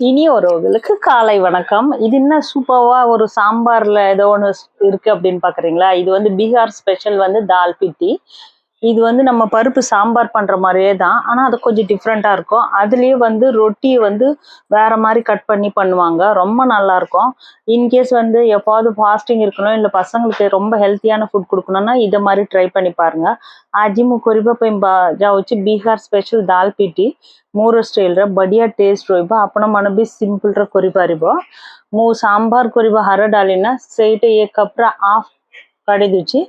இனி ஒருவர்களுக்கு காலை வணக்கம். இது என்ன சூப்பர்வா ஒரு சாம்பார்ல ஏதோ ஒன்று இருக்கு அப்படின்னு பாக்குறீங்களா? இது வந்து பீகார் ஸ்பெஷல் வந்து தால் பிட்டி. இது வந்து நம்ம பருப்பு சாம்பார் பண்ற மாதிரியே தான் ஆனா அது கொஞ்சம் டிஃப்ரெண்டா இருக்கும் அதுலயே வந்து ரொட்டியை வந்து வேற மாதிரி கட் பண்ணி பண்ணுவாங்க ரொம்ப நல்லா இருக்கும் இன்கேஸ் வந்து எப்பாவது ஃபாஸ்டிங் இருக்கணும் இல்லை பசங்களுக்கு ரொம்ப ஹெல்த்தியான ஃபுட் கொடுக்கணும்னா இதை மாதிரி ட்ரை பண்ணி பாருங்க ଆଜି ମୁଁ କରିବା ପାଇଁ ବା- ଯାଉଛି ବିହାର ସ୍ପେଶାଲ ଦାଲ ପିଠି ମୋର ଷ୍ଟାଇଲ୍ର ବଢ଼ିଆ ଟେଷ୍ଟ ରହିବ ଆପଣମାନେ ବି ସିମ୍ପଲ୍ରେ କରିପାରିବ ମୁଁ ସାମ୍ବାର କରିବା ହାର ଡାଲି ନା ସେଇଟା ଏ କପ୍ର ହାଫ୍ କାଢ଼ି ଦେଉଛି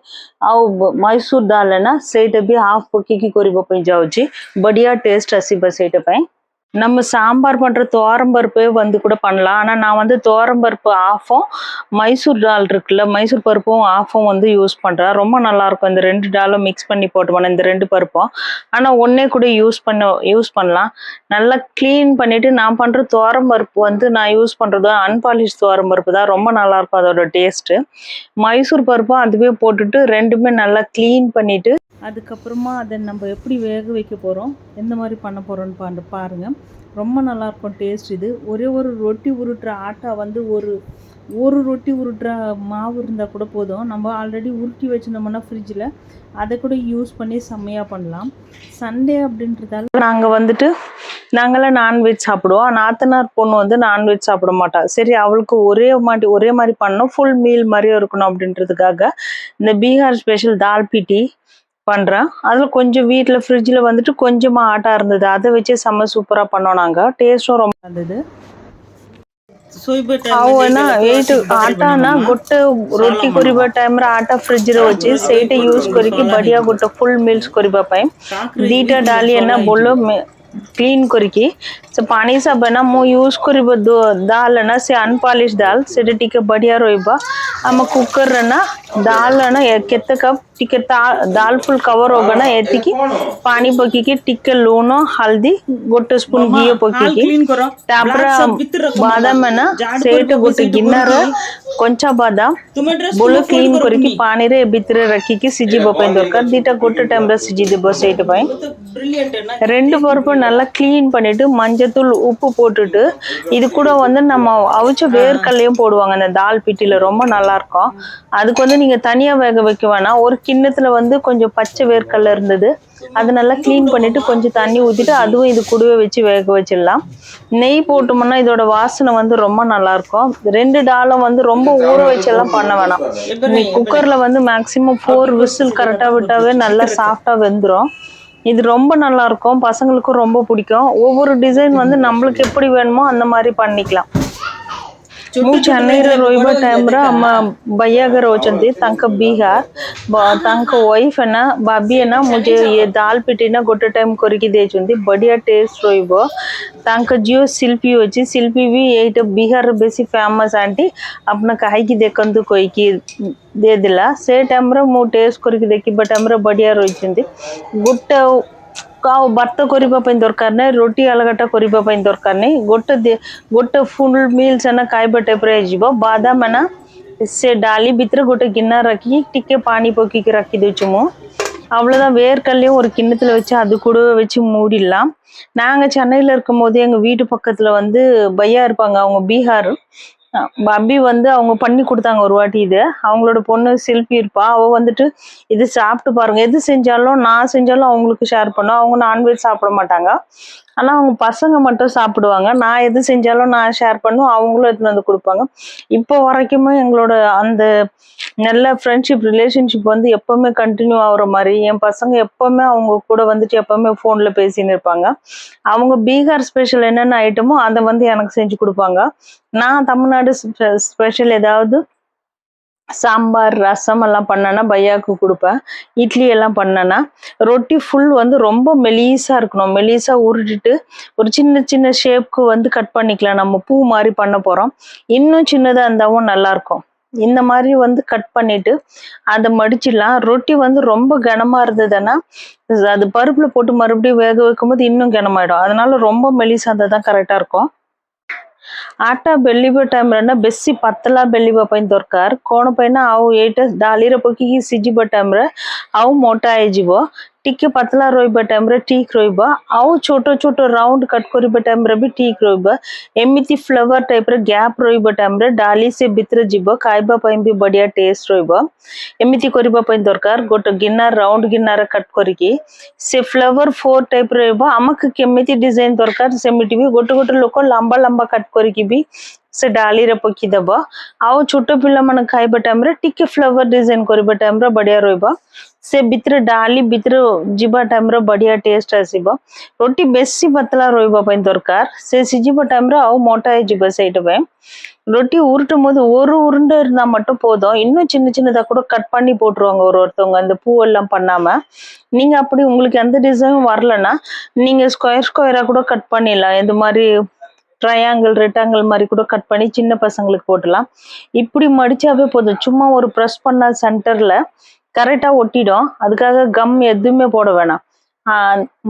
ଆଉ ବ- ମୈସୂର ଡାଲ ନା ସେଇଟା ବି ହାଫ୍ ପକେଇକି କରିବା ପାଇଁ ଯାଉଛି ବଢ଼ିଆ ଟେଷ୍ଟ ଆସିବ ସେଇଟା ପାଇଁ நம்ம சாம்பார் பண்ணுற துவரம் பருப்பே வந்து கூட பண்ணலாம். ஆனால் நான் வந்து துவரம் பருப்பு ஆஃபும் மைசூர் டால் இருக்குல்ல மைசூர் பருப்பும் ஆஃபும் வந்து யூஸ் பண்ணுறேன் ரொம்ப நல்லாயிருக்கும். இந்த ரெண்டு டாலும் மிக்ஸ் பண்ணி போட்டுவோம் இந்த ரெண்டு பருப்பும். ஆனால் ஒன்றே கூட யூஸ் பண்ண யூஸ் பண்ணலாம். நல்லா க்ளீன் பண்ணிவிட்டு நான் பண்ணுற துவரம் பருப்பு வந்து நான் யூஸ் பண்ணுறது அன்பாலிஷ் துவரம் பருப்பு தான். ரொம்ப நல்லாயிருக்கும் அதோட டேஸ்ட்டு மைசூர் பருப்பும் அதுவே போட்டுட்டு ரெண்டுமே நல்லா க்ளீன் பண்ணிவிட்டு அதுக்கப்புறமா அதை நம்ம எப்படி வேக வைக்க போகிறோம் எந்த மாதிரி பண்ண போகிறோன்னு பாரு பாருங்கள் ரொம்ப நல்லாயிருக்கும் டேஸ்ட் இது. ஒரே ஒரு ரொட்டி உருட்டுற ஆட்டா வந்து ஒரு ஒரு ரொட்டி உருட்டுற மாவு இருந்தால் கூட போதும். நம்ம ஆல்ரெடி உருட்டி வச்சுருந்தோம்னா ஃப்ரிட்ஜில் அதை கூட யூஸ் பண்ணி செம்மையாக பண்ணலாம். சண்டே அப்படின்றதால நாங்கள் வந்துட்டு நாங்களாம் நான்வெஜ் சாப்பிடுவோம். நாத்தனார் பொண்ணு வந்து நான்வெஜ் சாப்பிட மாட்டாள் சரி அவளுக்கு ஒரே மாதிரி ஒரே மாதிரி பண்ணணும். ஃபுல் மீல் மாதிரியும் இருக்கணும் அப்படின்றதுக்காக இந்த பீகார் ஸ்பெஷல் தால் பிட்டி பண்ணுறேன் அதில் கொஞ்சம் வீட்டில் ஃப்ரிட்ஜில் வந்துட்டு கொஞ்சமாக ஆட்டா இருந்தது அதை வச்சு செம்ம சூப்பராக பண்ணோம் நாங்கள் டேஸ்ட்டும் ரொம்ப இருந்தது అవునా ఎయిట్ ఆటానా గుట్ట రొట్టి కొరిబా టైమ్ రా ఆటా ఫ్రిడ్జ్ రే వచ్చి సేట యూజ్ కొరికి బడియా గుట్ట ఫుల్ మీల్స్ కొరిబా పై దీటా డాలి అన్న బొల్లో क्लीन करके से पानी सा बना मु यूज करब दाल ना से अनपॉलिश दाल से टिके बढ़िया रोइबा आम कुकर ना दाल ना केत कप टिके दाल फुल कवर होगना एति की पानी पकी के टिके लून हल्दी गोटे स्पून घी पकी के तापर बादाम ना सेट गोटे गिन्नर కొంచెం బాదాం బొల్లు క్లీన్ కొరికి పానీరే భిత్ర రక్కికి సిజి బొప్పై దొరక దీట గొట్టు టైంలో సిజి ரெண்டு பருப்பு நல்லா கிளீன் பண்ணிட்டு மஞ்சத்தூள் உப்பு போட்டுட்டு இது கூட வந்து நம்ம அவிச்ச வேர்க்கல்லையும் போடுவாங்க அந்த தால் பிட்டியில் ரொம்ப நல்லா இருக்கும். அதுக்கு வந்து நீங்கள் தனியாக வேக வைக்க வேணாம். ஒரு கிண்ணத்துல வந்து கொஞ்சம் பச்சை வேர்க்கல்ல இருந்தது. அது நல்லா க்ளீன் பண்ணிட்டு கொஞ்சம் தண்ணி ஊத்திட்டு அதுவும் இது கூடவே வச்சு வேக வச்சிடலாம். நெய் போட்டோம்னா இதோட வாசனை வந்து ரொம்ப நல்லா இருக்கும். ரெண்டு டாலும் வந்து ரொம்ப ஊற வச்செல்லாம் பண்ண வேணாம். குக்கர்ல வந்து மேக்சிமம் ஃபோர் விசில் கரெக்டா விட்டாவே நல்லா சாஃப்டா வெந்துடும் இது ரொம்ப நல்லா இருக்கும். பசங்களுக்கும் ரொம்ப பிடிக்கும். ஒவ்வொரு டிசைன் வந்து நம்மளுக்கு எப்படி வேணுமோ அந்த மாதிரி பண்ணிக்கலாம். ମୁଁ ଚେନ୍ନାଇରେ ରହିବା ଟାଇମ୍ରେ ଆମ ଭୟା ଘରେ ଅଛନ୍ତି ତାଙ୍କ ବିହା ତାଙ୍କ ୱାଇଫ୍ ଏନା ଭାବି ଏନା ମୁଁ ଯେ ଇଏ ଦାଲ ପିଟିନା ଗୋଟେ ଟାଇମ୍ କରିକି ଦେଇଛନ୍ତି ବଢ଼ିଆ ଟେଷ୍ଟ ରହିବ ତାଙ୍କ ଝିଅ ଶିଳ୍ପୀ ଅଛି ଶିଳ୍ପୀ ବି ଏଇଟା ବିହାର ବେଶୀ ଫେମସ୍ ଆଣ୍ଟି ଆପଣ କାହିଁକି ଦେଖନ୍ତୁ କହିକି ଦେଇଦେଲା ସେ ଟାଇମ୍ରେ ମୁଁ ଟେଷ୍ଟ କରିକି ଦେଖିବା ଟାଇମ୍ରେ ବଢ଼ିଆ ରହିଛନ୍ତି ଗୋଟେ ଆଉ ଭାତ କରିବା ପାଇଁ ଦରକାର ନାହିଁ ରୁଟି ଅଲଗାଟା କରିବା ପାଇଁ ଦରକାର ନାହିଁ ଗୋଟେ ଦେ- ଗୋଟେ ଫୁଲ୍ ମିଲ୍ସ ନା ଖାଇବା ଟାଇପ୍ର ହେଇଯିବ ବାଦାମ ନା ସେ ଡାଲି ଭିତରେ ଗୋଟେ ଗିନା ରଖିକି ଟିକେ ପାଣି ପକେଇକି ରଖି ଦଉଛି ମୁଁ அவ்வளோதான் வேர்க்கல்லையும் ஒரு கிண்ணத்துல வச்சு அது கூடவே வச்சு மூடிடலாம் நாங்கள் சென்னையில் இருக்கும் போது எங்கள் வீட்டு பக்கத்தில் வந்து பையா இருப்பாங்க அவங்க பீகார் அஹ் பப்பி வந்து அவங்க பண்ணி கொடுத்தாங்க ஒரு வாட்டி இது. அவங்களோட பொண்ணு செல்ஃபி இருப்பா. அவ வந்துட்டு இது சாப்பிட்டு பாருங்க. எது செஞ்சாலும் நான் செஞ்சாலும் அவங்களுக்கு ஷேர் பண்ணும் அவங்க நான்வெஜ் சாப்பிட மாட்டாங்க. ஆனால் அவங்க பசங்க மட்டும் சாப்பிடுவாங்க. நான் எது செஞ்சாலும் நான் ஷேர் பண்ணும் அவங்களும் எடுத்துன்னு வந்து கொடுப்பாங்க. இப்போ வரைக்குமே எங்களோட அந்த நல்ல ஃப்ரெண்ட்ஷிப் ரிலேஷன்ஷிப் வந்து எப்பவுமே கண்டினியூ ஆகிற மாதிரி என் பசங்க எப்பவுமே அவங்க கூட வந்துட்டு எப்பவுமே ஃபோனில் பேசின்னு இருப்பாங்க. அவங்க பீகார் ஸ்பெஷல் என்னென்ன ஐட்டமோ அதை வந்து எனக்கு செஞ்சு கொடுப்பாங்க. நான் தமிழ்நாடு ஸ்பெஷல் ஏதாவது சாம்பார் ரசம் எல்லாம் பண்ணேன்னா பையாவுக்கு கொடுப்பேன். இட்லி எல்லாம் பண்ணேன்னா ரொட்டி ஃபுல் வந்து ரொம்ப மெலிசா இருக்கணும். மெலிசா உருட்டிட்டு ஒரு சின்ன சின்ன ஷேப்க்கு வந்து கட் பண்ணிக்கலாம். நம்ம பூ மாதிரி பண்ண போறோம். இன்னும் சின்னதா இருந்தாவும் நல்லா இருக்கும். இந்த மாதிரி வந்து கட் பண்ணிட்டு அதை மடிச்சிடலாம். ரொட்டி வந்து ரொம்ப கனமா இருந்ததுன்னா அது பருப்புல போட்டு மறுபடியும் வேக வைக்கும்போது இன்னும் கனமாயிடும். அதனால ரொம்ப மெலிசா இருந்தால் தான் கரெக்டா இருக்கும். ఆట బెల్లిబో టైం రన్న బెస్సి పత్తలా బెల్లిబో పైన దొరకార్ కోణ పైన అవు ఏట దాలిరపకి సిజిబో టైం రే అవు మోటా అయిజిబో ହେଇଯିବ ଟିକେ ପତଲା ରହିବା ଟାଇମରେ ଠିକ ରହିବ ଆଉ ଛୋଟ ଛୋଟ ରାଉଣ୍ଡ କଟ୍ କରିବା ଟାଇମରେ ବି ଠିକ ରହିବ ଏମିତି ଫ୍ଲେଭର ଟାଇପର ଗ୍ୟାପ ରହିବା ଟାଇମରେ ଡାଲି ସେ ଭିତରେ ଯିବ ଖାଇବା ପାଇଁ ବି ବଢିଆ ଟେଷ୍ଟ ରହିବ ଏମିତି କରିବା ପାଇଁ ଦରକାର ଗୋଟେ ଗିନାର ରାଉଣ୍ଡ ଗିନାର କଟ୍ କରିକି ସେ ଫ୍ଲେଭର ଫୋର ଟାଇପ ରହିବ ଆମକୁ କେମିତି ଡିଜାଇନ ଦରକାର ସେମିତି ବି ଗୋଟେ ଗୋଟେ ଲୋକ ଲମ୍ବା ଲମ୍ବା କଟ୍ କରିକି ବି ସେ ଡାଲିରେ ପକେଇଦବ ଆଉ ଛୋଟ ପିଲାମାନେ ଖାଇବା ଟାଇମରେ ଟିକେ ଫ୍ଲେଭର ଡିଜାଇନ କରିବା ଟାଇମରେ ବଢିଆ ରହିବ ସେ ଭିତରେ ଡାଲି ଭିତରେ ଯିବା ଟାଇମରେ ବଢିଆ ଟେଷ୍ଟ ଆସିବ ரொட்டி ବେଶୀ ପତଳା ରହିବା ପାଇଁ ଦରକାର ସେ ସିଝିବା ଟାଇମରେ ଆଉ ମୋଟା ହେଇଯିବ ସେଇଟା ପାଇଁ ரொட்டி உருட்டும் போது ஒரு உருண்டை இருந்தா மட்டும் போதும் இன்னும் சின்ன சின்னதா கூட கட் பண்ணி போட்டுருவாங்க ஒரு ஒருத்தவங்க அந்த பூ எல்லாம் பண்ணாம நீங்க அப்படி உங்களுக்கு எந்த டிசைனும் வரலன்னா நீங்க ஸ்கொயர் ஸ்கொயரா கூட கட் பண்ணிடலாம் இந்த மாதிரி ட்ரையாங்கிள் ரெக்டாங்கிள் மாதிரி கூட கட் பண்ணி சின்ன பசங்களுக்கு போட்டுடலாம் இப்படி மடிச்சாவே போதும் சும்மா ஒரு ப்ரெஸ் பண்ண சென்டர்ல கரெக்டாக ஒட்டிடும். அதுக்காக கம் எதுவுமே போட வேணாம்.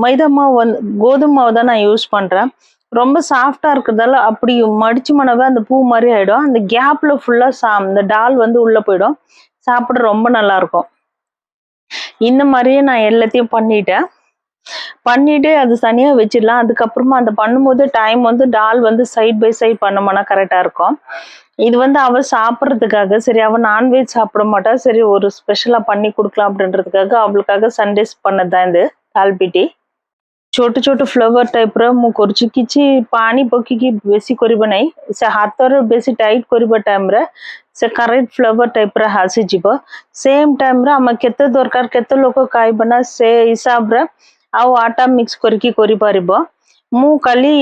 மைதா மாவு வந்து கோதுமை மாவு தான் நான் யூஸ் பண்ணுறேன் ரொம்ப சாஃப்டாக இருக்கிறதால அப்படி மடிச்சு மனவே அந்த பூ மாதிரி ஆகிடும் அந்த கேப்பில் ஃபுல்லாக சா இந்த டால் வந்து உள்ளே போயிடும். சாப்பிட ரொம்ப நல்லாயிருக்கும் இந்த மாதிரியே நான் எல்லாத்தையும் பண்ணிட்டேன். பண்ணிட்டு அது தனியாக வச்சிடலாம். அதுக்கப்புறமா அந்த பண்ணும்போது டைம் வந்து டால் வந்து சைட் பை சைட் பண்ணோம்னா கரெக்டாக இருக்கும். இது வந்து அவள் சாப்பிட்றதுக்காக சரி அவள் நான்வெஜ் சாப்பிட மாட்டா சரி ஒரு ஸ்பெஷலாக பண்ணி கொடுக்கலாம் அப்படின்றதுக்காக அவளுக்காக சண்டேஸ் பண்ணதான் இது தால்பிட்டி छोटे छोटे फ्लेवर टाइप रो मु करछु किछि पानी पकी की बेसी करब नै से हाथ रो बेसी टाइट करब टाइम रे से करेक्ट फ्लेवर टाइप रे हासि जीव सेम टाइम रे हम केते दरकार केते लोक खाइ बना से हिसाब रे आ आटा मिक्स करके करि परबो मु खाली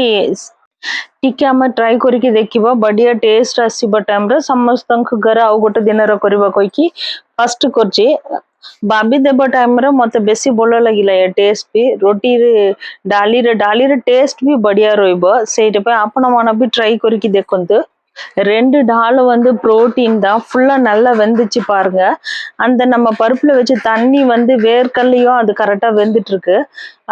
ଟିକେ ଆମେ ଟ୍ରାଏ କରିକି ଦେଖିବା ବଢିଆ ଟେଷ୍ଟ ଆସିବ ଟାଇମରେ ସମସ୍ତଙ୍କ ଘରେ ଆଉ ଗୋଟେ ଦିନର କରିବା କହିକି ଫାଷ୍ଟ କରୁଛି ଭାବି ଦେବା ଟାଇମରେ ମତେ ବେଶୀ ଭଲ ଲାଗିଲା ଏ ଟେଷ୍ଟ ବି ରୋଟିରେ ଡାଲିରେ ଡାଲିରେ ଟେଷ୍ଟ ବି ବଢିଆ ରହିବ ସେଇଟା ପାଇଁ ଆପଣ ମାନେ ବି ட்ரை କରିକି ଦେଖନ୍ତୁ ரெண்டு டாலும் வந்து புரோட்டீன் தான். ஃபுல்லா நல்லா வெந்துச்சு பாருங்க. அந்த நம்ம பருப்புல வச்சு தண்ணி வந்து வேர்க்கல்லையும் அது கரெக்டா வெந்துட்டு இருக்கு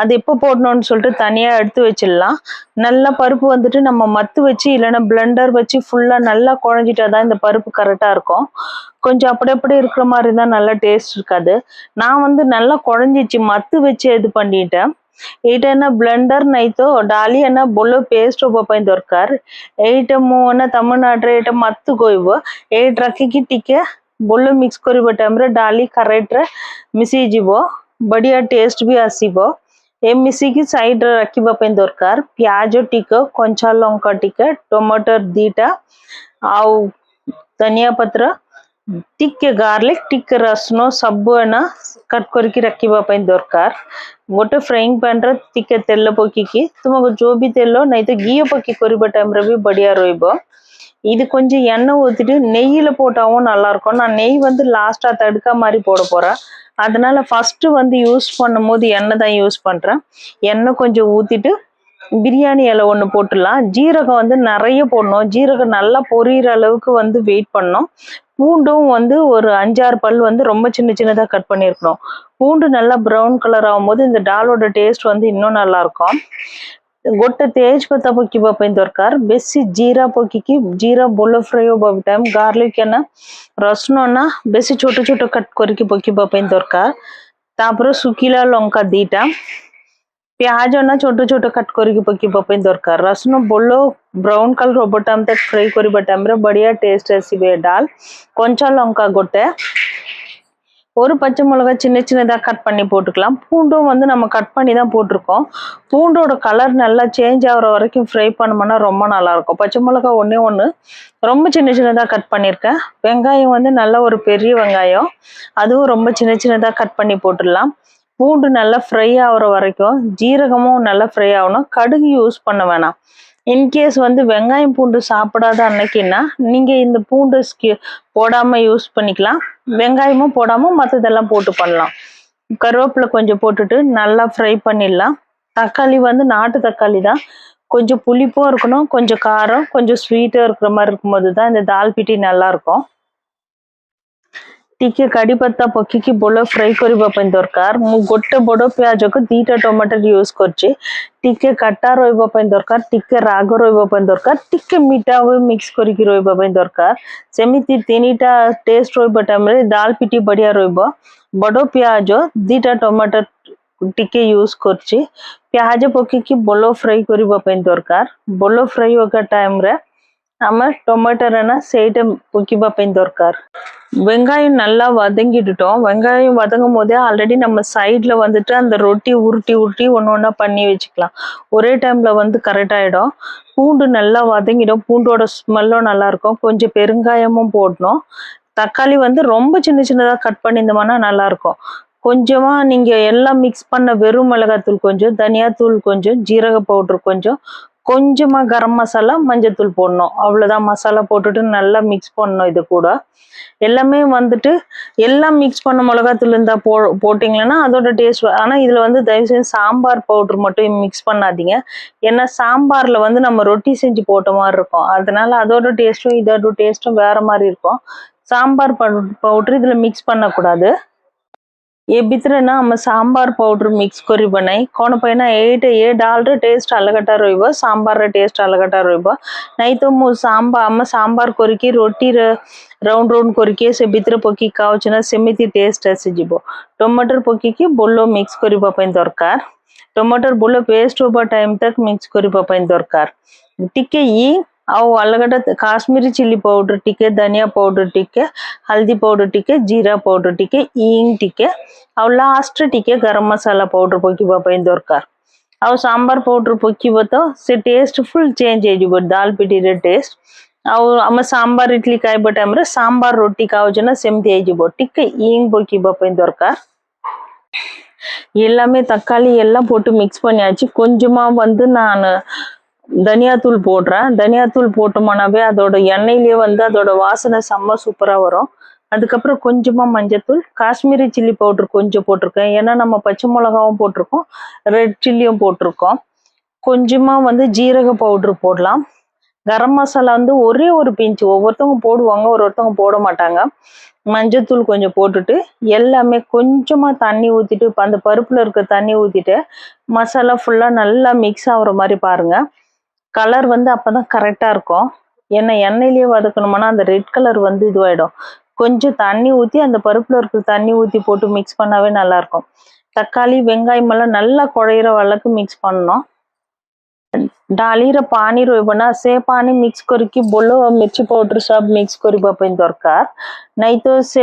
அது எப்போ போடணும்னு சொல்லிட்டு தனியா எடுத்து வச்சிடலாம். நல்லா பருப்பு வந்துட்டு நம்ம மத்து வச்சு இல்லைன்னா பிளெண்டர் வச்சு ஃபுல்லா நல்லா குழஞ்சிட்டாதான் இந்த பருப்பு கரெக்டாக இருக்கும். கொஞ்சம் அப்படி அப்படி இருக்கிற மாதிரி தான் நல்லா டேஸ்ட் இருக்காது. நான் வந்து நல்லா குழஞ்சிச்சு மத்து வச்சு இது பண்ணிட்டேன். এইটা ಬ್ಲೆಂಡರ್ ನೈತೋ ಡಾಲಿ ಅನ್ನ ಬೊಲ್ಲೋ ಪೇಸ್ಟ್ ಒಬ್ಬಪೈನ್ ದೊರ್ಕಾರ್ ಏಟ ಮೂವನ ತಮಿಳ್ನಾಡ್ರೆ ಏಟ ಮತ್ತು ಗೊಯ್ಬ ಏಟ್ ರಕ್ಕಿಗೆ ಟಿಕೆ ಬೊಲ್ಲೋ ಮಿಕ್ಸ್ ಕೊರಿಬ ಟೈಮ್ರೆ ಡಾಲಿ ಕರೆಟ್ರೆ ಮಿಸಿಜಿಬ ಬಡಿಯ ಟೇಸ್ಟ್ ಬಿ ଆସିಬ এ মিশিকি সাইড রাখিবা পাই দরকার পিঁয়াজ টিকে কঞ্চা লঙ্কা টিকে টমাটর দিটা আউ ধনিয়া পত্র ଦିଟା ଆଉ ଧନିଆ ପତ୍ର ଟିକେ ଗାର୍ଲିକ ଟିକେ ରସୁଣ ସବୁ ଏନା କଟ୍ କରିକି ରଖିବା ପାଇଁ ଦରକାର ଗୋଟେ ଫ୍ରାଇଙ୍ଗ ପ୍ୟାନରେ ଟିକେ ତେଲ ପକେଇକି ତୁମକୁ ଯୋଉ ବି ତେଲ ନାଇଁ ତ ଘିଅ ପକେଇ କରିବା டைம்ல ବି ବଢିଆ ରହିବ இது கொஞ்சம் எண்ணெய் ஊத்திட்டு நெய்யில போட்டாவும் நல்லா இருக்கும் நான் நெய் வந்து லாஸ்டா தடுக்க மாதிரி போட போறேன் அதனால ஃபர்ஸ்ட் வந்து யூஸ் பண்ணும்போது எண்ணெய் தான் யூஸ் பண்றேன் எண்ணெய் கொஞ்சம் ஊத்திட்டு பிரியாணி இலை ஒன்று போட்டுடலாம் ஜீரகம் வந்து நிறைய போடணும் ஜீரகம் நல்லா பொரியிற அளவுக்கு வந்து வெயிட் பண்ணணும் பூண்டும் வந்து ஒரு அஞ்சாறு பல் வந்து ரொம்ப சின்ன சின்னதாக கட் பண்ணியிருக்கணும் பூண்டு நல்லா ப்ரௌன் கலர் ஆகும்போது இந்த டாலோட டேஸ்ட் வந்து இன்னும் நல்லா இருக்கும் ଗୋଟେ ତେଜ ପତ୍ତା ପକେଇବା ପାଇଁ ଦରକାର ବେଶୀ ଜିରା ପକେଇକି ଜିରା ଭଲ ଫ୍ରାଏ ହବା ଟାଇମ୍ ଗାର୍ଲିକ ନା ରସୁଣ ନା ବେଶୀ ଛୋଟ ଛୋଟ କଟ୍ କରିକି ପକେଇବା ପାଇଁ ଦରକାର ତାପରେ ଶୁଖିଲା ଲଙ୍କା ଦିଟା प्याज ना छोट छोट कट करके पकवाई दरकार। रसुन बोल ब्राउन कलर हम टाइम तक फ्राई करवा टाइम बढ़िया टेस्ट आसवे डाल। कंचा लंका गोटे ஒரு பச்சை மிளகா சின்ன சின்னதாக கட் பண்ணி போட்டுக்கலாம் பூண்டும் வந்து நம்ம கட் பண்ணி தான் போட்டிருக்கோம் பூண்டோட கலர் நல்லா சேஞ்ச் ஆகிற வரைக்கும் ஃப்ரை பண்ணோம்னா ரொம்ப நல்லாயிருக்கும் பச்சை மிளகா ஒன்றே ஒன்று ரொம்ப சின்ன சின்னதாக கட் பண்ணியிருக்கேன் வெங்காயம் வந்து நல்ல ஒரு பெரிய வெங்காயம் அதுவும் ரொம்ப சின்ன சின்னதாக கட் பண்ணி போட்டுடலாம் பூண்டு நல்லா ஃப்ரை ஆகுற வரைக்கும் ஜீரகமும் நல்லா ஃப்ரை ஆகணும். கடுகு யூஸ் பண்ண வேணாம். இன்கேஸ் வந்து வெங்காயம் பூண்டு சாப்பிடாத அன்னைக்குன்னா நீங்க இந்த பூண்டு போடாமல் யூஸ் பண்ணிக்கலாம். வெங்காயமும் போடாமல் மற்றதெல்லாம் போட்டு பண்ணலாம். கருவேப்பிலை கொஞ்சம் போட்டுட்டு நல்லா ஃப்ரை பண்ணிடலாம். தக்காளி வந்து நாட்டு தக்காளி தான். கொஞ்சம் புளிப்பும் இருக்கணும் கொஞ்சம் காரம் கொஞ்சம் ஸ்வீட்டும் இருக்கிற மாதிரி இருக்கும்போது தான் இந்த தால் பிட்டி நல்லா இருக்கும். ଟିକେ କାଢି ପତ୍ତା ପକେଇକି ଭଲ ଫ୍ରାଏ କରିବା ପାଇଁ ଦରକାର ମୁଁ ଗୋଟେ ବଡ ପିଆଜକୁ ଦିଟା ଟମାଟର ୟୁଜ କରିଛି ଟିକେ କାଟା ରହିବା ପାଇଁ ଦରକାର ଟିକେ ରାଗ ରହିବା ପାଇଁ ଦରକାର ଟିକେ ମିଠା ହୁଏ ମିକ୍ସ କରିକି ରହିବା ପାଇଁ ଦରକାର ସେମିତି ତିନିଟା ଟେଷ୍ଟ ରହିବା ଟାଇମରେ ଦାଲ ପିଟି ବଢିଆ ରହିବ ବଡ ପିଆଜ ଦିଟା ଟମାଟର ଟିକେ ୟୁଜ୍ କରୁଛି ପିଆଜ ପକେଇକି ବୋଲ ଫ୍ରାଇ କରିବା ପାଇଁ ଦରକାର ବୋଲ ଫ୍ରାଇ ହବା ଟାଇମ୍ରେ நம்ம டொமேட்டோனா சைடு பொக்கி பார்ப்பேன் தோற்கார் வெங்காயம் நல்லா வதங்கிட்டுட்டோம். வெங்காயம் வதங்கும் போதே ஆல்ரெடி நம்ம சைடில் வந்துட்டு அந்த ரொட்டி உருட்டி உருட்டி ஒன்று ஒன்றா பண்ணி வச்சுக்கலாம். ஒரே டைமில் வந்து கரெக்டாகிடும் பூண்டு நல்லா வதங்கிடும். பூண்டோட ஸ்மெல்லும் நல்லாயிருக்கும் கொஞ்சம் பெருங்காயமும் போடணும். தக்காளி வந்து ரொம்ப சின்ன சின்னதாக கட் பண்ணியிருந்தோம்னா நல்லாயிருக்கும் கொஞ்சமாக நீங்கள் எல்லாம் மிக்ஸ் பண்ண வெறும் மிளகாத்தூள் கொஞ்சம் தனியாத்தூள் கொஞ்சம் ஜீரக பவுட்ரு கொஞ்சம் கொஞ்சமாக கரம் மசாலா மஞ்சத்தூள் போடணும். அவ்வளோதான் மசாலா போட்டுட்டு நல்லா மிக்ஸ் பண்ணணும் இது கூட. எல்லாமே வந்துட்டு எல்லாம் மிக்ஸ் பண்ண மிளகாத்தூள் இருந்தால் போ போட்டிங்கன்னா அதோட டேஸ்ட் ஆனால் இதில் வந்து தயவுசெய்து சாம்பார் பவுட்ரு மட்டும் மிக்ஸ் பண்ணாதீங்க. ஏன்னா சாம்பாரில் வந்து நம்ம ரொட்டி செஞ்சு போட்ட மாதிரி இருக்கும். அதனால அதோட டேஸ்ட்டும் இதோட டேஸ்ட்டும் வேறு மாதிரி இருக்கும். சாம்பார் பவுட்ரு இதில் மிக்ஸ் பண்ணக்கூடாது. এবিতরে না আমরা సాంబార్ পাউডার মিক্স করিব নাই কোন পাইনা এইটা এ ডালর টেস্ট আলগাটা রইব সাম্বারর টেস্ট আলগাটা রইব নাই তো মু সাম্বা আমরা সাম্বার করিকি রোটির রাউন্ড রাউন্ড করিকি সে ভিতরে পকি খাওছ না সেমিতি টেস্ট আসি যাব টমাটর পকিকি বল্লো মিক্স করিব পাই দরকার টমাটর বল্লো পেস্ট হবা টাইম তক মিক্স করিব পাই দরকার টিকে ই ಅವು ಒಳಗಡೆ ಕಾಶ್ಮೀರಿ ಚಿಲ್ಲಿ ಪೌಡ್ರ್ ಟಿಕೆ ಧನಿಯಾ ಪೌಡ್ರ್ ಟಿಕೆ ಹಲ್ದಿ ಪೌಡ್ರ್ ಟಿಕೆ ಜೀರಾ ಪೌಡ್ರ್ ಟಿಕೆ ಇಂಗ್ ಟಿಕೆ ಅವು ಲಾಸ್ಟ್ ಟಿಕೆ ಗರಂ ಮಸಾಲ ಪೌಡ್ರ್ ಪೊಕ್ಕಿವ ಪೈನ್ ದೊರಕಾರ ಅವು ಸಾಂಬಾರ್ ಪೌಡ್ರ್ ಪೊಕ್ಕಿವ ತೋ ಸೆ ಟೇಸ್ಟ್ ಫುಲ್ ಚೇಂಜ್ ಆಯ್ತು ದಾಲ್ ಪಿಟಿರೆ ಟೇಸ್ಟ್ ಅವು ಅಮ್ಮ ಸಾಂಬಾರ್ ಇಡ್ಲಿ ಕಾಯ್ಬ ಟೈಮ್ರೆ ಸಾಂಬಾರ್ ರೊಟ್ಟಿ ಕಾವು ಜನ ಸೆಮ್ತಿ ಆಯ್ತು ಟಿಕೆ ಇಂಗ್ ಪೊಕ್ಕಿವ எல்லாமே தக்காளி எல்லாம் போட்டு மிக்ஸ் பண்ணியாச்சு கொஞ்சமாக வந்து நான் தனியாத்தூள் போடுறேன் தனியாத்தூள் போட்டோமானாவே அதோட எண்ணெயிலேயே வந்து அதோட வாசனை செம்ம சூப்பராக வரும். அதுக்கப்புறம் கொஞ்சமாக மஞ்சத்தூள் காஷ்மீரி சில்லி பவுடர் கொஞ்சம் போட்டிருக்கேன். ஏன்னா நம்ம பச்சை மிளகாவும் போட்டிருக்கோம். ரெட் சில்லியும் போட்டிருக்கோம். கொஞ்சமாக வந்து ஜீரக பவுட்ரு போடலாம். கரம் மசாலா வந்து ஒரே ஒரு பிஞ்சு ஒவ்வொருத்தவங்க போடுவாங்க ஒரு ஒருத்தவங்க போட மாட்டாங்க. மஞ்சத்தூள் கொஞ்சம் போட்டுட்டு எல்லாமே கொஞ்சமாக தண்ணி ஊற்றிட்டு இப்போ அந்த பருப்பில் இருக்க தண்ணி ஊற்றிட்டு மசாலா ஃபுல்லாக நல்லா மிக்ஸ் ஆகுற மாதிரி பாருங்கள் கலர் வந்து அப்பதான் கரெக்டா இருக்கும் ஏன்னா எண்ணெயிலேயே வதக்கணும்னா அந்த ரெட் கலர் வந்து இதுவாயிடும் கொஞ்சம் தண்ணி ஊத்தி அந்த பருப்புல இருக்கிற தண்ணி ஊத்தி போட்டு மிக்ஸ் பண்ணாவே நல்லா இருக்கும் தக்காளி வெங்காயம் எல்லாம் நல்லா குழையிற அளவுக்கு மிக்ஸ் பண்ணணும் ଡାଲିର ପାଣି ରହିବ ନା ସେ ପାଣି ମିକ୍ସ କରିକି ବୋଲ ଆଉ ମିର୍ଚି ପାଉଡର ସବୁ ମିକ୍ସ କରିବା ପାଇଁ ଦରକାର ନାଇଁ ତ ସେ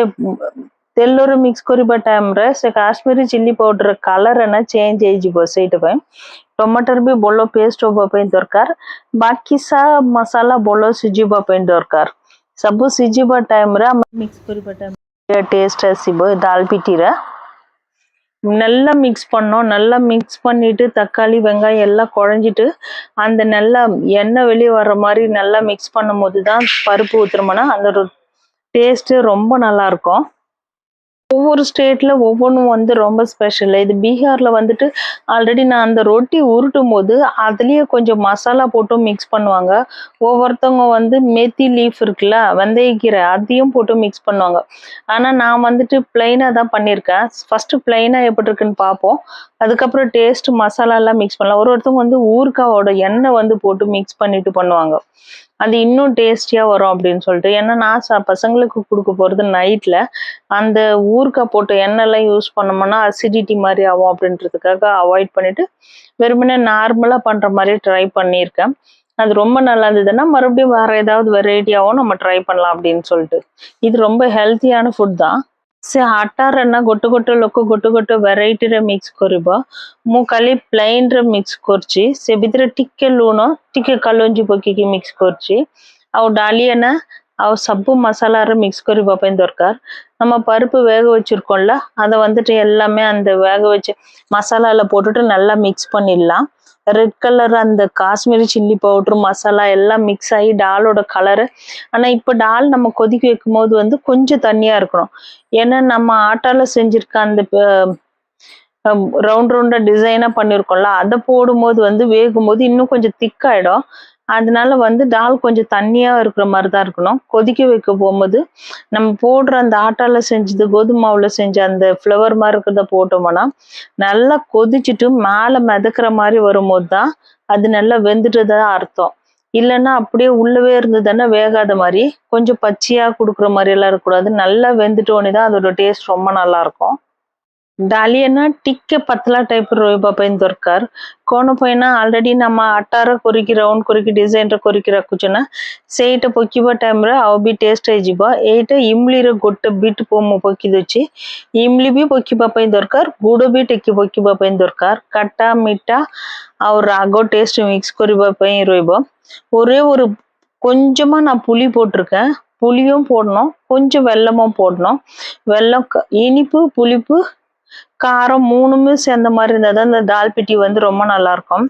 ତେଲରେ ମିକ୍ସ କରିବା ଟାଇମ୍ରେ ସେ କାଶ୍ମୀରୀ ଚିଲି ପାଉଡର କଲର୍ ନା ଚେଞ୍ଜ ହେଇଯିବ ସେଇଥିପାଇଁ ଟମାଟର ବି ଭଲ ପେଷ୍ଟ ହବା ପାଇଁ ଦରକାର ବାକି ସା ମସଲା ଭଲ ସିଝିବା ପାଇଁ ଦରକାର ସବୁ ସିଝିବା ଟାଇମ୍ରେ ଆମେ ମିକ୍ସ କରିବା ଟାଇମ୍ ଟେଷ୍ଟ ଆସିବ ଦାଲ ପିଠିରେ நல்லா மிக்ஸ் பண்ணோம் நல்லா மிக்ஸ் பண்ணிட்டு தக்காளி வெங்காயம் எல்லாம் குழஞ்சிட்டு அந்த நல்லா எண்ணெய் வெளியே வர்ற மாதிரி நல்லா மிக்ஸ் பண்ணும் போது தான் பருப்பு ஊத்துறோம்னா அந்த டேஸ்ட் ரொம்ப நல்லா இருக்கும் ஒவ்வொரு ஸ்டேட்டில் ஒவ்வொன்றும் வந்து ரொம்ப ஸ்பெஷல் இது பீகாரில் வந்துட்டு ஆல்ரெடி நான் அந்த ரொட்டி உருட்டும் போது அதுலேயே கொஞ்சம் மசாலா போட்டு மிக்ஸ் பண்ணுவாங்க. ஒவ்வொருத்தவங்க வந்து மெத்தி லீஃப் இருக்குல்ல வெந்தயக்கீரை அதையும் போட்டு மிக்ஸ் பண்ணுவாங்க. ஆனால் நான் வந்துட்டு பிளைனா தான் பண்ணியிருக்கேன் ஃபஸ்ட்டு பிளைனா எப்படி இருக்குன்னு பார்ப்போம். அதுக்கப்புறம் டேஸ்ட் மசாலாலாம் மிக்ஸ் பண்ணலாம். ஒரு ஒருத்தவங்க வந்து ஊறுகாவோட எண்ணெய் வந்து போட்டு மிக்ஸ் பண்ணிட்டு பண்ணுவாங்க. அது இன்னும் டேஸ்டியாக வரும் அப்படின்னு சொல்லிட்டு. ஏன்னா நான் ச பசங்களுக்கு கொடுக்க போகிறது நைட்டில் அந்த ஊறுகாய் போட்டு எண்ணெய்லாம் யூஸ் பண்ணோம்னா அசிடிட்டி மாதிரி ஆகும் அப்படின்றதுக்காக அவாய்ட் பண்ணிவிட்டு வெறுமனே நார்மலாக பண்ணுற மாதிரி ட்ரை பண்ணியிருக்கேன். அது ரொம்ப நல்லா இருந்ததுன்னா மறுபடியும் வேறு ஏதாவது வெரைட்டியாகவும் நம்ம ட்ரை பண்ணலாம் அப்படின்னு சொல்லிட்டு. இது ரொம்ப ஹெல்த்தியான ஃபுட் தான். ସେ ଆଟାରେ ନା ଗୋଟେ ଗୋଟେ ଲୋକ ଗୋଟେ ଗୋଟେ ଭେରାଇଟିରେ ମିକ୍ସ କରିବ ମୁଁ ଖାଲି ପ୍ଲେନ୍ରେ ମିକ୍ସ କରୁଛି ସେ ଭିତରେ ଟିକେ ଲୁଣ ଟିକେ କଲଞ୍ଜି ପକେଇକି ମିକ୍ସ କରୁଛି ଆଉ ଡାଲି ନା ଆଉ ସବୁ மசாலாரை மிக்ஸ் କରିବା ପାଇଁ ଦରକାର நம்ம பருப்பு வேக வச்சிருக்கோம்ல அதை வந்துட்டு எல்லாமே அந்த வேக வச்சு மசாலால போட்டுட்டு நல்லா மிக்ஸ் பண்ணிடலாம் ரெட் கலர் அந்த காஷ்மீரி சில்லி பவுடர் மசாலா எல்லாம் மிக்ஸ் ஆகி டாலோட கலரு ஆனால் இப்போ டால் நம்ம கொதிக்க வைக்கும் போது வந்து கொஞ்சம் தண்ணியா இருக்கணும். ஏன்னா நம்ம ஆட்டாவில் செஞ்சிருக்க அந்த ரவுண்ட் ரவுண்டா டிசைனா பண்ணியிருக்கோம்ல அதை போடும்போது வந்து வேகும் போது இன்னும் கொஞ்சம் திக்காயிடும் அதனால வந்து டால் கொஞ்சம் தண்ணியா இருக்கிற மாதிரி தான் இருக்கணும். கொதிக்க வைக்க போகும்போது நம்ம போடுற அந்த ஆட்டால செஞ்சது கோதுமை செஞ்ச அந்த ஃப்ளவர் மாதிரி இருக்கிறத போட்டோம்னா நல்லா கொதிச்சுட்டு மேலே மிதக்கிற மாதிரி வரும்போது தான் அது நல்லா வெந்துட்டதா அர்த்தம். இல்லைன்னா அப்படியே உள்ளவே இருந்ததுன்னா வேகாத மாதிரி கொஞ்சம் பச்சையாக கொடுக்குற மாதிரி எல்லாம் இருக்கக்கூடாது. நல்லா வெந்துட்டோன்னே தான் அதோட டேஸ்ட் ரொம்ப நல்லாயிருக்கும் ডালিয়ানা টিককে পাতলা টাইপের রহবা পাই দরকার কোণ পাইনা আলরেডি নাম আটার করিকি রাউন্ড করিকি டிசைன் করিকি রাখুছনা সেইটা পকিবা টাইমরে আও বি টেস্ট হইযিব এইটা ইমলির গোটে বিট মু পকি দেছি ইমলি বি পকিবা পাই দরকার গুড় বি টিকি পকিবা পাই দরকার কাটা মিঠা আও রাগ টেস্ট মিক্স করিবা পাই রহব ஒரே ஒரு கொஞ்சமா நான் புளி போட்டிருக்கேன் புளியும் போடணும் கொஞ்சம் வெல்லமும் போடணும் வெல்லம் இனிப்பு புளிப்பு காரம் மூணுமே சேர்ந்த மாதிரி இருந்தால் தான் இந்த தால் பிட்டி வந்து ரொம்ப நல்லாயிருக்கும்.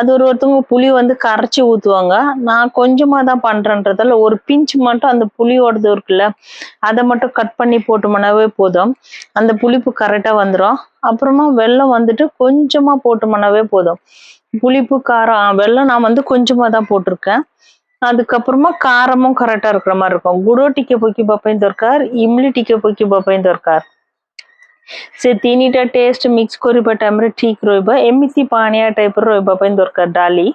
அது ஒரு ஒருத்தவங்க புளி வந்து கரைச்சி ஊற்றுவாங்க நான் கொஞ்சமாக தான் பண்ணுறேன்றதால ஒரு பிஞ்சு மட்டும் அந்த புளியோடது இருக்குல்ல அதை மட்டும் கட் பண்ணி போட்டோம்னாவே போதும். அந்த புளிப்பு கரெக்டாக வந்துடும் அப்புறமா வெள்ளம் வந்துட்டு கொஞ்சமாக போட்டோம்னாவே போதும். புளிப்பு காரம் வெள்ளம் நான் வந்து கொஞ்சமாக தான் போட்டிருக்கேன். அதுக்கப்புறமா காரமும் கரெக்டாக இருக்கிற மாதிரி இருக்கும். குடோ டிக்கே போக்கி பப்பையும் தோற்கார் இம்லி டிக்கே பொக்கி பப்பையும் தோற்கார். ସେ ତିନିଟା ଟେଷ୍ଟ ମିକ୍ସ କରିବା ଟାଇମ୍ରେ ଠିକ୍ ରହିବ ଏମିତି ପାଣିଆ டைப்ல ରହିବା ପାଇଁ ଦରକାର ଡାଲି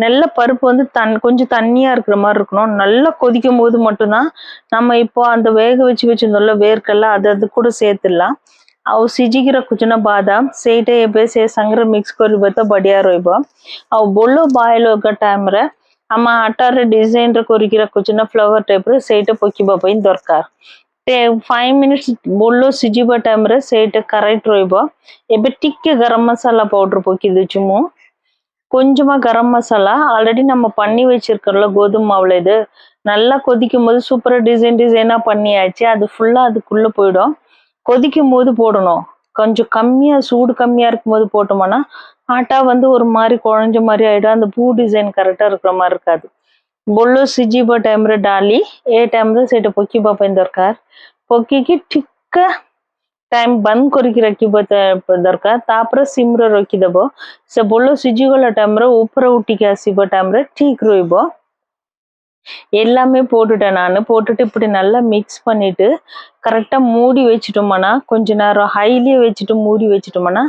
நல்ல பருப்பு வந்து தன் கொஞ்சம் தண்ணியா இருக்கிற மாதிரி இருக்கணும் நல்லா கொதிக்கும் போது மட்டும்தான் நம்ம இப்போ அந்த வேக வச்சு வச்சிருந்தோம்ல வேர்க்கல்ல அது அது கூட சேர்த்துடலாம் ଆଉ ସିଝିକି ରଖୁଛୁ ନା ବାଦାମ ସେଇଟା ଏବେ ସେ ସାଙ୍ଗରେ ମିକ୍ସ କରିବା ତ ବଢିଆ ରହିବ ଆଉ ବୋଲ ବଏଲ ହେବା ଟାଇମ୍ରେ ଆମ ଆଟାରେ ଡିଜାଇନର କରିକି ରଖୁଛୁ ନା ଫ୍ଲାୱାର ଟାଇପ୍ର ସେଇଟା ପକେଇବା ପାଇଁ ଦରକାର ଫାଇଭ ମିନିଟ୍ସ ବୋଲ ସିଝିବା ଟାଇମ୍ରେ ସେଇଟା କରେକ୍ଟ ରହିବ ଏବେ ଟିକେ ଗରମ ମସଲା பவுடர் ପକେଇ ଦଉଛି ମୁଁ கொஞ்சமா கரம் மசாலா ஆல்ரெடி நம்ம பண்ணி வச்சிருக்கோம்ல கோதுமை மாவுல இது நல்லா கொதிக்கும் போது சூப்பரா டிசைன் டிசைனா பண்ணியாச்சு அது ஃபுல்லா அதுக்குள்ள போயிடும் கொதிக்கும் போது போடணும் கொஞ்சம் கம்மியா சூடு கம்மியா இருக்கும் போது போட்டோம்னா ஆட்டா வந்து ஒரு மாதிரி குழஞ்ச மாதிரி ஆயிடும் அந்த பூ டிசைன் கரெக்டா இருக்கிற மாதிரி இருக்காது ବୋଲ ସିଝିବା ଟାଇମ୍ରେ ଡାଲି ଏ ଟାଇମ୍ରେ ସେଇଟା ପକେଇବା ପାଇଁ ଦରକାର ପକେଇକି ଟିକେ ଟାଇମ୍ ବନ୍ଦ କରିକି ରଖିବା ତା- ଦରକାର ତାପରେ ସିମ୍ରେ ରଖିଦେବ ସେ ବୋଲ ସିଝିଗଲା ଟାଇମ୍ରେ ଉପରେ ଉଠିକି ଆସିବା ଟାଇମ୍ରେ ଠିକ୍ ରହିବ எல்லாமே போட்டுட்டேன் நான் போட்டுட்டு இப்படி நல்லா மிக்ஸ் பண்ணிட்டு கரெக்டாக மூடி வச்சிட்டோம்னா கொஞ்ச நேரம் ஹைலியே வச்சுட்டு மூடி வச்சிட்டோம்னா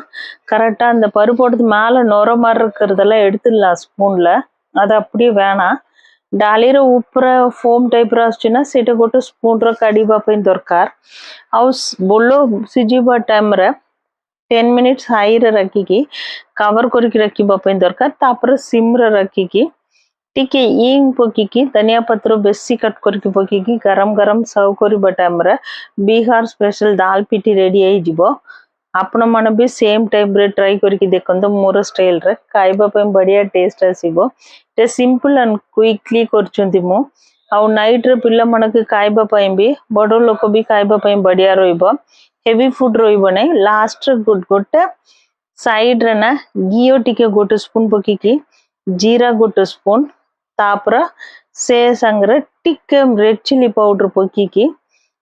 கரெக்டாக அந்த பருப்போடது மேலே நுர மாதிரி இருக்கிறதெல்லாம் எடுத்துடலாம் ஸ்பூனில் அது அப்படியே வேணாம் ଡାଲିର ଉପରେ ଫୋମ୍ ଟାଇପ୍ର ଆସୁଛି ନା ସେଇଟା ଗୋଟେ ସ୍ପୁନ୍ର କାଢ଼ିବା ପାଇଁ ଦରକାର ଆଉ ସ୍- ବୋଲ ସିଝିବା ଟାଇମ୍ରେ ଟେନ୍ ମିନିଟ୍ସ ହାଇରେ ରଖିକି କଭର୍ କରିକି ରଖିବା ପାଇଁ ଦରକାର ତାପରେ ସିମ୍ରେ ରଖିକି ଟିକେ ଇଙ୍ଗ ପକେଇକି ଧନିଆ ପତ୍ର ବେଶୀ କଟ୍ କରିକି ପକେଇକି ଗରମ ଗରମ ସର୍ଭ କରିବା ଟାଇମ୍ରେ ବିହାର ସ୍ପେଶାଲ ଦାଲ ପିଠି ରେଡ଼ି ହେଇଯିବ ଆପଣମାନେ ବି ସେମ୍ ଟାଇପ୍ରେ ଟ୍ରାଏ କରିକି ଦେଖନ୍ତୁ ମୋର ଷ୍ଟାଇଲ୍ରେ ଖାଇବା ପାଇଁ ବଢ଼ିଆ ଟେଷ୍ଟ ଆସିବ ଏଇଟା ସିମ୍ପଲ୍ ଆଣ୍ଡ କ୍ୱିକଲି କରୁଛନ୍ତି ମୁଁ ଆଉ ନାଇଟ୍ରେ ପିଲାମାନଙ୍କୁ ଖାଇବା ପାଇଁ ବି ବଡ଼ ଲୋକ ବି ଖାଇବା ପାଇଁ ବଢ଼ିଆ ରହିବ ହେଭି ଫୁଡ୍ ରହିବ ନାହିଁ ଲାଷ୍ଟରେ ଗୋଟେ ସାଇଡ୍ରେ ନା ଘିଅ ଟିକେ ଗୋଟେ ସ୍ପୁନ୍ ପକେଇକି ଜିରା ଗୋଟେ ସ୍ପୁନ୍ ତାପରେ ସେ ସାଙ୍ଗରେ ଟିକେ ରେଡ୍ ଚିଲି ପାଉଡର ପକେଇକି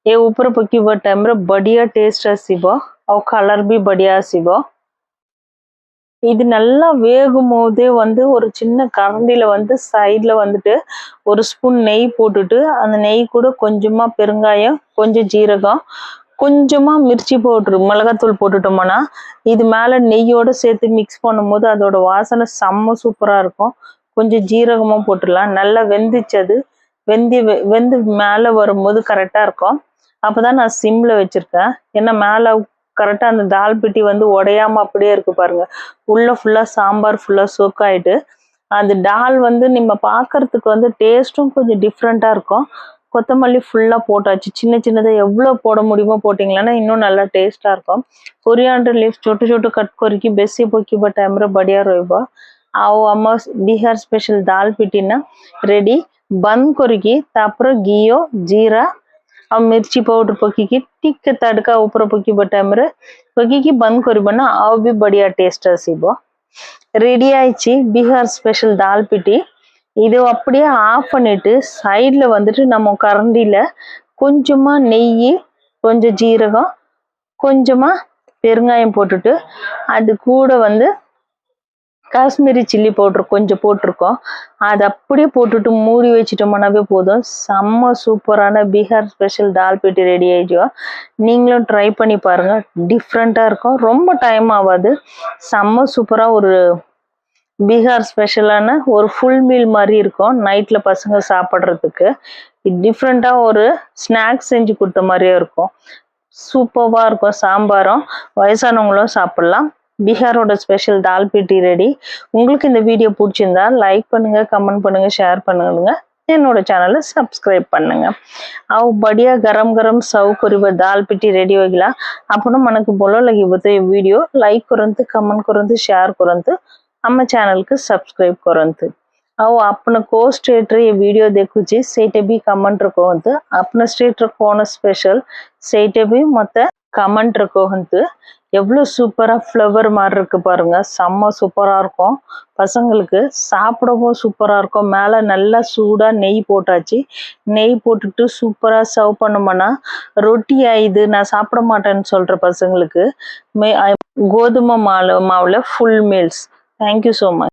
ଏ ଉପରେ ପକେଇବା ଟାଇମ୍ରେ ବଢ଼ିଆ ଟେଷ୍ଟ ଆସିବ ଆଉ கலர் ବି ବଢ଼ିଆ ଆସିବ இது நல்லா வேகும் போதே வந்து ஒரு சின்ன கரண்டில வந்து சைடுல வந்துட்டு ஒரு ஸ்பூன் நெய் போட்டுட்டு அந்த நெய் கூட கொஞ்சமா பெருங்காயம் கொஞ்சம் ஜீரகம் கொஞ்சமா மிர்ச்சி பவுடர் மிளகாத்தூள் போட்டுட்டோம்னா இது மேல நெய்யோட சேர்த்து மிக்ஸ் பண்ணும்போது அதோட வாசனை செம்ம சூப்பரா இருக்கும் கொஞ்சம் ஜீரகமும் போட்டுடலாம் நல்லா வெந்துச்சது வெந்தி வெ- வெந்து மேலே வரும்போது கரெக்டா இருக்கும் அப்போ தான் நான் சிம்மில் வச்சுருக்கேன். ஏன்னா மேலே கரெக்டாக அந்த தால் பிட்டி வந்து உடையாம அப்படியே இருக்கு பாருங்கள் உள்ளே ஃபுல்லாக சாம்பார் ஃபுல்லாக சொக்காயிட்டு அந்த டால் வந்து நம்ம பார்க்கறதுக்கு வந்து டேஸ்ட்டும் கொஞ்சம் டிஃப்ரெண்ட்டாக இருக்கும். கொத்தமல்லி ஃபுல்லாக போட்டாச்சு. சின்ன சின்னதாக எவ்வளோ போட முடியுமோ போட்டிங்களான்னா இன்னும் நல்லா டேஸ்ட்டாக இருக்கும். கொரியாண்டர் லீஃப் சொட்டு சொட்டு கட் करके बेसी पकी टाइम्रे बढ़िया ରହିବ ଆଉ ଆମ ବିହାର ସ୍ପେଶାଲ ଦାଲ ପିଟିନା ରେଡ଼ି ବନ୍ଦ କରିକି ତାପରେ ଘିଅ ଜିରା ಆ ಮಿರ್ಚಿ ಪೌಡ್ರ್ ಪಕ್ಕಿಗೆ ಟಿಕ್ ತಡ್ಕ ಉಪ್ರ ಪಕ್ಕಿ ಬಟ್ಟಾಮ್ರೆ ಪಕ್ಕಿಗೆ ಬಂದ್ ಕೊರಿಬಣ್ಣ ಅವು ಬಿ ಬಡಿಯ ಟೇಸ್ಟ್ ಸಿಬೋ ரெடி ஆயிடுச்சு பீகார் ஸ்பெஷல் தால் பிட்டி இது அப்படியே ஆஃப் பண்ணிட்டு சைடில் வந்துட்டு நம்ம கரண்டியில் கொஞ்சமாக நெய் கொஞ்சம் ஜீரகம் கொஞ்சமாக பெருங்காயம் போட்டுட்டு அது கூட வந்து காஷ்மீரி சில்லி பவுட்ரு கொஞ்சம் போட்டிருக்கோம். அது அப்படியே போட்டுட்டு மூடி வச்சுட்டோம்னாவே போதும். செம்ம சூப்பரான பீகார் ஸ்பெஷல் தால் பிட்டி ரெடி ஆயிடுச்சு நீங்களும் ட்ரை பண்ணி பாருங்க. டிஃப்ரெண்ட்டாக இருக்கும். ரொம்ப டைம் ஆகாது. செம்ம சூப்பராக ஒரு பீகார் ஸ்பெஷலான ஒரு ஃபுல் மீல் மாதிரி இருக்கும். நைட்டில் பசங்க சாப்பிட்றதுக்கு. டிஃப்ரெண்ட்டாக ஒரு ஸ்நாக்ஸ் செஞ்சு கொடுத்த மாதிரியே இருக்கும். சூப்பராக இருக்கும். சாம்பாரும் வயசானவங்களும் சாப்பிட்லாம். பீகாரோட ஸ்பெஷல் தால் பீட்டி ரெடி உங்களுக்கு இந்த வீடியோ பிடிச்சிருந்தா லைக் பண்ணுங்கள் கமெண்ட் பண்ணுங்கள் ஷேர் பண்ணுங்க என்னோட சேனலை சப்ஸ்கிரைப் பண்ணுங்க అవు బడియా గరం గరం సవ్ కొరివ దాల్ పిట్టి రెడీ ಹೋಗಿಲ್ಲ అప్పుడు మనకు బొలో లగిపోతే వీడియో లైక్ కొరంతు కమెంట్ కొరంతు షేర్ కొరంతు అమ్మ ఛానల్కి సబ్స్క్రైబ్ కొరంతు అవు అప్పన కో స్టేటర్ ఈ వీడియో దెక్కుచి సేటే బి కమెంట్ రకోంతు అప్పన స్టేటర్ కోన స్పెషల్ సేటే బి మొత్త కమెంట్ రకోంతు எவ்வளோ சூப்பராக ஃப்ளவர் மாதிரி இருக்கு பாருங்க. செம்ம சூப்பராக இருக்கும். பசங்களுக்கு சாப்பிடவும் சூப்பராக இருக்கும். மேலே நல்லா சூடாக நெய் போட்டாச்சு. நெய் போட்டுட்டு சூப்பராக சர்வ் பண்ணோம்னா ரொட்டி ஆயுது. நான் சாப்பிட மாட்டேன்னு சொல்கிற பசங்களுக்கு மே கோதுமை மாவு மாவில் full meals thank you so much